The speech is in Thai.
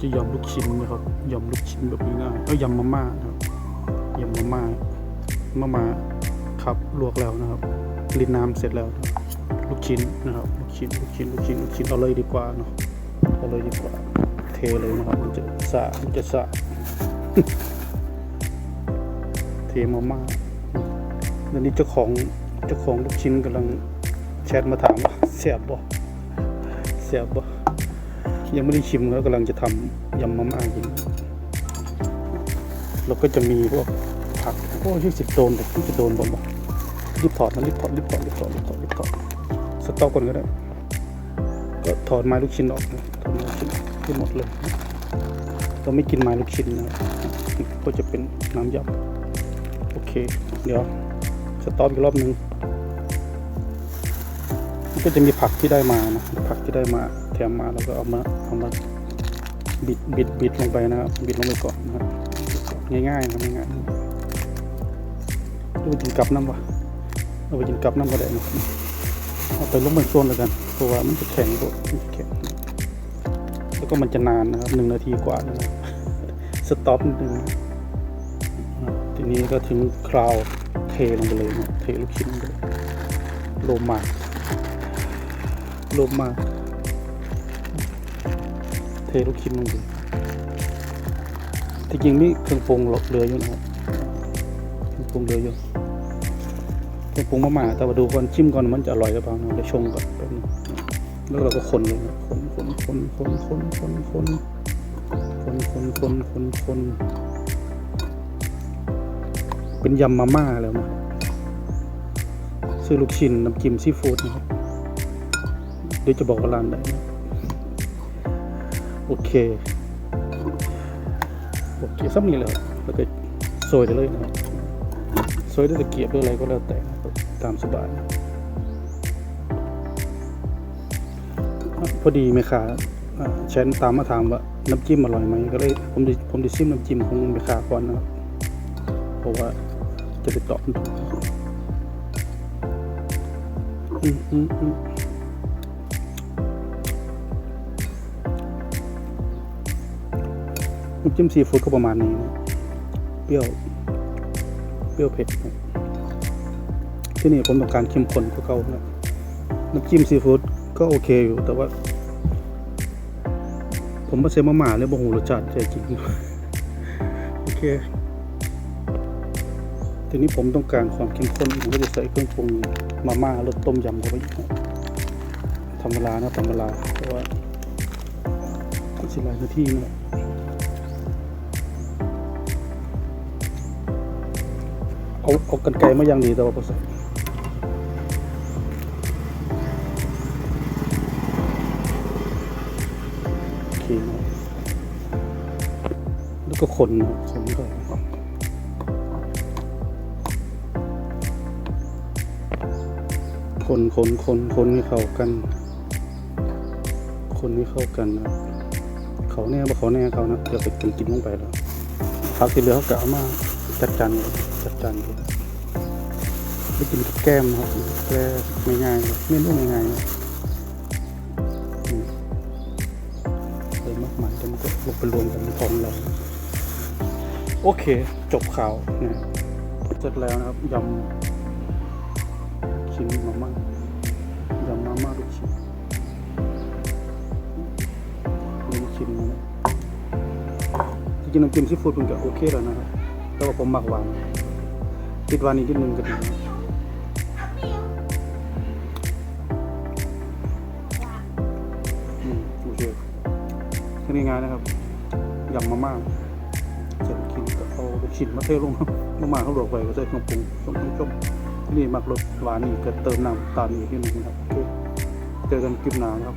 จะยำลูกชิ้นนะครับยำลูกชิ้นแบบง่ายๆเอ้ยยำมาม่านะครับยำมาม่ามาม่าครับลวกแล้วนะครับรินน้ำเสร็จแล้วลูกชิ้นนะครับลูกชิ้นลูกชิ้นลูกชิ้นลูกชิ้นเอาเลยดีกว่าเนาะเอาเลยดีกว่าเทเลยนะครับมันจะสะมันจะสะเทมาม่าแล้วนี่เจ้าของเจ้าของลูกชิ้นกำลังแชทมาถามว่าเสียบบ่เสียบบ่ ยังไม่ได้ชิมแล้วกำลังจะทำยำมาม่ากินแล้วก็จะมีพวกผักโอ้ยสิบโดนแต่ที่จะโดนบ่บ่รีบถอดนะรีบถอดรีบถอดรีบถอดรีบถอดรีบถอดสต็อกก่อนก็ได้ก็ถอดไม้ลูกชิ้นออกนะถอดไม้ลูกชิ้นให้หมดเลยเราไม่กินไม้ลูกชิ้นนะก็จะเป็นน้ำยำโอเค เดี๋ยวสต็อกอีกรอบนึง ก็จะมีผักที่ได้มานะผักที่ได้มาแถมมาแล้วก็เอามาเอามาบิดบิดบิดลงไปนะครับบิดลงไปก่อนนะครับง่ายๆนะง่ายๆเอาไปกินกับน้ำวะเอาไปกินกับน้ำก็ได้นะเอาไปลงบนส่วนแล้วกันเพราะว่ามันจะแข็งตัวแข็งแล้วก็มันจะนานนะครับหนึ่งนาทีกว่านะครับสต็อปนิดนึงทีนี้ก็ถึงคราวเทลงไปเลยนะเทลูกชิ้นลงไปเลยโลมา ลมมา เทลูกชิ้นลงไปที่จริงนี่เครื่องปรุงเหลืออยู่นะครับเครื่องปรุงเหลืออยู่เครื่องปรุงมาม่าแต่ว่าดูก่อนชิมก่อนมันจะอร่อยหรือเปล่านะเดี๋ยวชงก่อนแป๊บนึงแล้วเราก็คนเลยนะคนคนคนคนคนคนคนคนคนคนคนคนเป็นยำมาม่าแล้วนะซื้อลูกชิ้นน้ำจิ้มซีฟู้ดนะครับ ดี๋ยวจะบอกว่าร้านไหนโอเคโอเคซับนี้เลยแล้วก็ซอยได้เลยนะครับซอยด้วยตะเกียบด้วยอะไรก็แล้วแต่นะตามสบาย พอดีแม่ค้าอ่าแชนตามมาถามว่าน้ำจิ้มอร่อยไหมก็เลยผมดิผมดิซิมน้ำจิ้มของแม่ค้าก่อนนะครับเพราะว่าจะได้ตอบถูกอืมอืมอืม น้ำจิ้มซีฟู้ดก็ประมาณนี้นะเปรี้ยว เปรี้ยวเผ็ดนะที่นี่ผมต้องการเข้มข้นกว่าเก่านะน้ำจิ้มซีฟู้ดก็โอเคอยู่ แต่ว่า ผมมาเซมาม่าเลยบ่หูรสชาติใจจริงโอเค ทีนี้ผมต้องการความเข้มข้นผมก็จะใส่เครื่องปรุงมาม่ารสต้มยำเข้าไปอีกนะธรรมดานะธรรมดาเพราะว่าก็สิหลายนาทีนะ เอาเอากันไกลมาอย่างดีแต่ว่าพอใส่โอเคนะแล้วก็คนนะคนก็คนคนคนคนให้เข้ากัน คนให้เข้ากันนะเขาแน่บ่เขาแน่เขานะเดี๋ยวไปกินกินลงไปแล้วพักที่เหลือเขากะเอามา จัดจานจัดจานเลยไปกินกับแก้มครับแก้ไม่ง่ายๆเมนูง่ายๆเลยมากมายแต่มันก็ลงไปรวมกันในท้องเราโอเค จบข่าวนะเสร็จแล้วนะครับยำชิ้นมาม่ายำมาม่าลูกชิ้นมีลูกชิ้นนะจริงๆน้ำจิ้มซีฟู้ดมันก็โอเคแล้วนะครับ แต่ว่าผมมักหวานติดหวานอีกนิดนึงก็ดีอืมโอเคแค่นี้ง่ายนะครับยำมาม่าเสร็จกินก็เอาลูกชิ้นมาเทลงมาม่าเขาลวกไปก็ใส่เครื่องปรุงส้มต้มนี่มักรสหวานนี่ก็เติมน้ำตาลอีกนิดนึงครับโอเคเจอกันคลิปหน้าครับ